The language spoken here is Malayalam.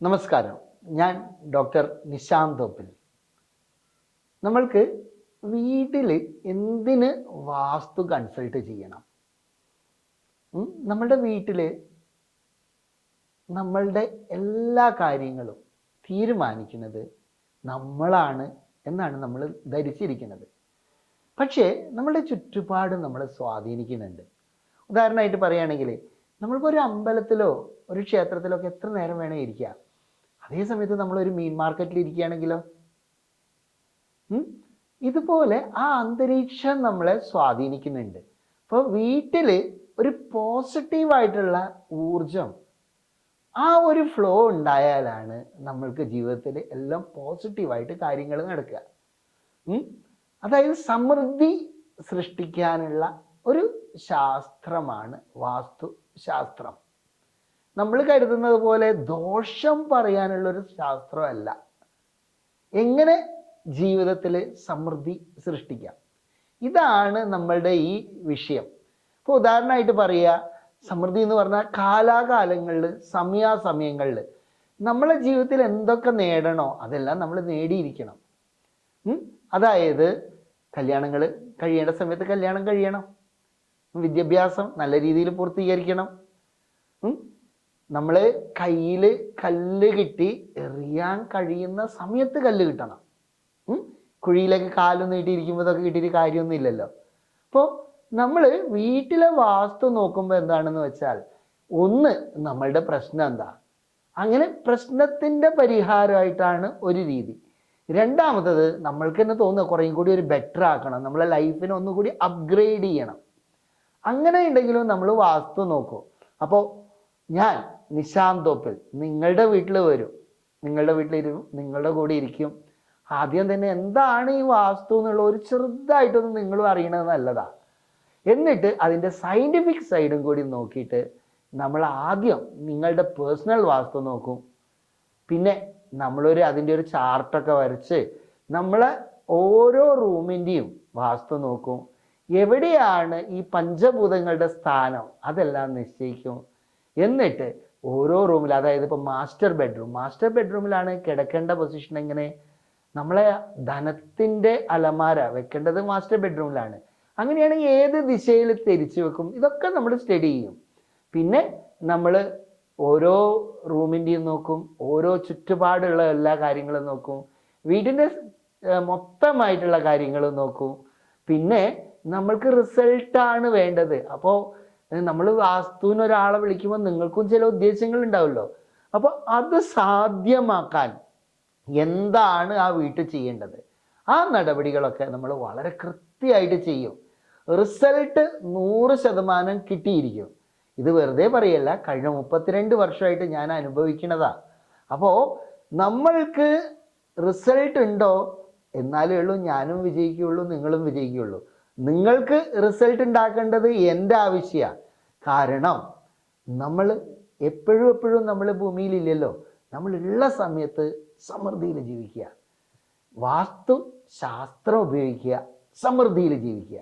നമസ്കാരം. ഞാൻ ഡോക്ടർ നിശാന്ത് തോപ്പിൽ. നമ്മൾക്ക് വീട്ടിൽ എന്തിന് വാസ്തു കൺസൾട്ട് ചെയ്യണം? നമ്മളുടെ വീട്ടിൽ നമ്മളുടെ എല്ലാ കാര്യങ്ങളും തീരുമാനിക്കുന്നത് നമ്മളാണ് എന്നാണ് നമ്മൾ ധരിച്ചിരിക്കുന്നത്. പക്ഷേ നമ്മളുടെ ചുറ്റുപാട് നമ്മളെ സ്വാധീനിക്കുന്നുണ്ട്. ഉദാഹരണമായിട്ട് പറയുകയാണെങ്കിൽ നമ്മളിപ്പോൾ ഒരു അമ്പലത്തിലോ ഒരു ക്ഷേത്രത്തിലോ ഒക്കെ എത്ര നേരം വേണേ ഇരിക്കുക അതേ സമയത്ത് ഒരു മീൻ മാർക്കറ്റിൽ ഇരിക്കുകയാണെങ്കിലോ? ഇതുപോലെ ആ അന്തരീക്ഷം നമ്മളെ സ്വാധീനിക്കുന്നുണ്ട് അപ്പോൾ വീട്ടിൽ ഒരു പോസിറ്റീവായിട്ടുള്ള ഊർജം ആ ഒരു ഫ്ലോ ഉണ്ടായാലാണ് നമ്മൾക്ക് ജീവിതത്തിൽ എല്ലാം പോസിറ്റീവായിട്ട് കാര്യങ്ങൾ നടക്കുക? അതായത് സമൃദ്ധി സൃഷ്ടിക്കാനുള്ള ഒരു ശാസ്ത്രമാണ് വാസ്തു ശാസ്ത്രം നമ്മൾ കരുതുന്നത് പോലെ ദോഷം പറയാനുള്ള ഒരു ശാസ്ത്രമല്ല. എങ്ങനെ ജീവിതത്തിൽ സമൃദ്ധി സൃഷ്ടിക്കാം? ഇതാണ് നമ്മളുടെ ഈ വിഷയം. ഇപ്പോൾ ഉദാഹരണമായിട്ട് പറയുക സമൃദ്ധി എന്ന് പറഞ്ഞാൽ കാലാകാലങ്ങളിൽ സമയാസമയങ്ങളിൽ നമ്മളെ ജീവിതത്തിൽ എന്തൊക്കെ നേടണോ അതെല്ലാം നമ്മൾ നേടിയിരിക്കണം? അതായത് കല്യാണങ്ങൾ കഴിയേണ്ട സമയത്ത് കല്യാണം കഴിയണം. വിദ്യാഭ്യാസം നല്ല രീതിയിൽ പൂർത്തീകരിക്കണം. നമ്മൾ കയ്യിൽ കല്ല് കിട്ടി എറിയാൻ കഴിയുന്ന സമയത്ത് കല്ല് കിട്ടണം. കുഴിയിലേക്ക് കാലൊന്നും നീട്ടിയിരിക്കുമ്പോൾ ഇതൊക്കെ കിട്ടിയിട്ട് കാര്യമൊന്നും ഇല്ലല്ലോ. അപ്പോൾ നമ്മൾ വീട്ടിലെ വാസ്തു നോക്കുമ്പോൾ എന്താണെന്ന് വെച്ചാൽ ഒന്ന് നമ്മളുടെ പ്രശ്നം എന്താ? അങ്ങനെ പ്രശ്നത്തിന്റെ പരിഹാരമായിട്ടാണ് ഒരു രീതി. രണ്ടാമത്തത് നമ്മൾക്ക് തന്നെ തോന്നുക കുറേയും കൂടി ഒരു ബെറ്റർ ആക്കണം. നമ്മളെ ലൈഫിനെ ഒന്നുകൂടി അപ്ഗ്രേഡ് ചെയ്യണം. അങ്ങനെ ഉണ്ടെങ്കിലും നമ്മൾ വാസ്തു നോക്കും. അപ്പോൾ ഞാൻ നിശാന്തോപ്പിൽ നിങ്ങളുടെ വീട്ടിൽ വരും. നിങ്ങളുടെ വീട്ടിലിരും നിങ്ങളുടെ കൂടെ ഇരിക്കും. ആദ്യം തന്നെ എന്താണ് ഈ വാസ്തു എന്നുള്ള ഒരു ചെറുതായിട്ടൊന്ന് നിങ്ങളും അറിയണത് നല്ലതാ. എന്നിട്ട് അതിന്റെ സയന്റിഫിക് സൈഡും കൂടി നോക്കിയിട്ട് നമ്മൾ ആദ്യം നിങ്ങളുടെ പേഴ്സണൽ വാസ്തു നോക്കും. പിന്നെ നമ്മളൊരു അതിന്റെ ഒരു ചാർട്ടൊക്കെ വരച്ച് നമ്മൾ ഓരോ റൂമിന്റെയും വാസ്തു നോക്കും. എവിടെയാണ് ഈ പഞ്ചഭൂതങ്ങളുടെ സ്ഥാനം? അതെല്ലാം നിശ്ചയിക്കും. എന്നിട്ട് ഓരോ റൂമിൽ അതായത് ഇപ്പോൾ മാസ്റ്റർ ബെഡ്റൂം മാസ്റ്റർ ബെഡ്റൂമിലാണ് കിടക്കേണ്ട പൊസിഷൻ എങ്ങനെ? നമ്മളെ ധനത്തിന്റെ അലമാര വെക്കേണ്ടത് മാസ്റ്റർ ബെഡ്റൂമിലാണ് അങ്ങനെയാണെങ്കിൽ ഏത് ദിശയിൽ തിരിച്ചു വെക്കും? ഇതൊക്കെ നമ്മൾ സ്റ്റഡി ചെയ്യും. പിന്നെ നമ്മൾ ഓരോ റൂമിന്റെയും നോക്കും ഓരോ ചുറ്റുപാടുള്ള എല്ലാ കാര്യങ്ങളും നോക്കും വീടിന്റെ മൊത്തമായിട്ടുള്ള കാര്യങ്ങളും നോക്കും. പിന്നെ നമ്മൾക്ക് റിസൾട്ടാണ് വേണ്ടത്. അപ്പോൾ നമ്മൾ വാസ്തുവിന് ഒരാളെ വിളിക്കുമ്പോൾ നിങ്ങൾക്കും ചില ഉദ്ദേശങ്ങൾ ഉണ്ടാവുമല്ലോ. അപ്പോൾ അത് സാധ്യമാക്കാൻ എന്താണ് ആ വീട്ടിൽ ചെയ്യേണ്ടത്? ആ നടപടികളൊക്കെ നമ്മൾ വളരെ കൃത്യമായിട്ട് ചെയ്യും. റിസൾട്ട് നൂറ് ശതമാനം കിട്ടിയിരിക്കും. ഇത് വെറുതെ പറയല്ല കഴിഞ്ഞ മുപ്പത്തിരണ്ട് വർഷമായിട്ട് ഞാൻ അനുഭവിക്കണതാ. അപ്പോൾ നമ്മൾക്ക് റിസൾട്ട് ഉണ്ടോ? എന്നാലേ ഉള്ളൂ ഞാനും വിജയിക്കുകയുള്ളൂ നിങ്ങളും വിജയിക്കുകയുള്ളൂ. നിങ്ങൾക്ക് റിസൾട്ട് ഉണ്ടാക്കേണ്ടത് എന്റെ ആവശ്യമാണ് കാരണം നമ്മൾ എപ്പോഴും എപ്പോഴും നമ്മൾ ഭൂമിയിലില്ലല്ലോ. നമ്മളുള്ള സമയത്ത് സമൃദ്ധിയിൽ ജീവിക്കുക. വാസ്തു ശാസ്ത്രം ഉപയോഗിക്കുക. സമൃദ്ധിയിൽ ജീവിക്കുക.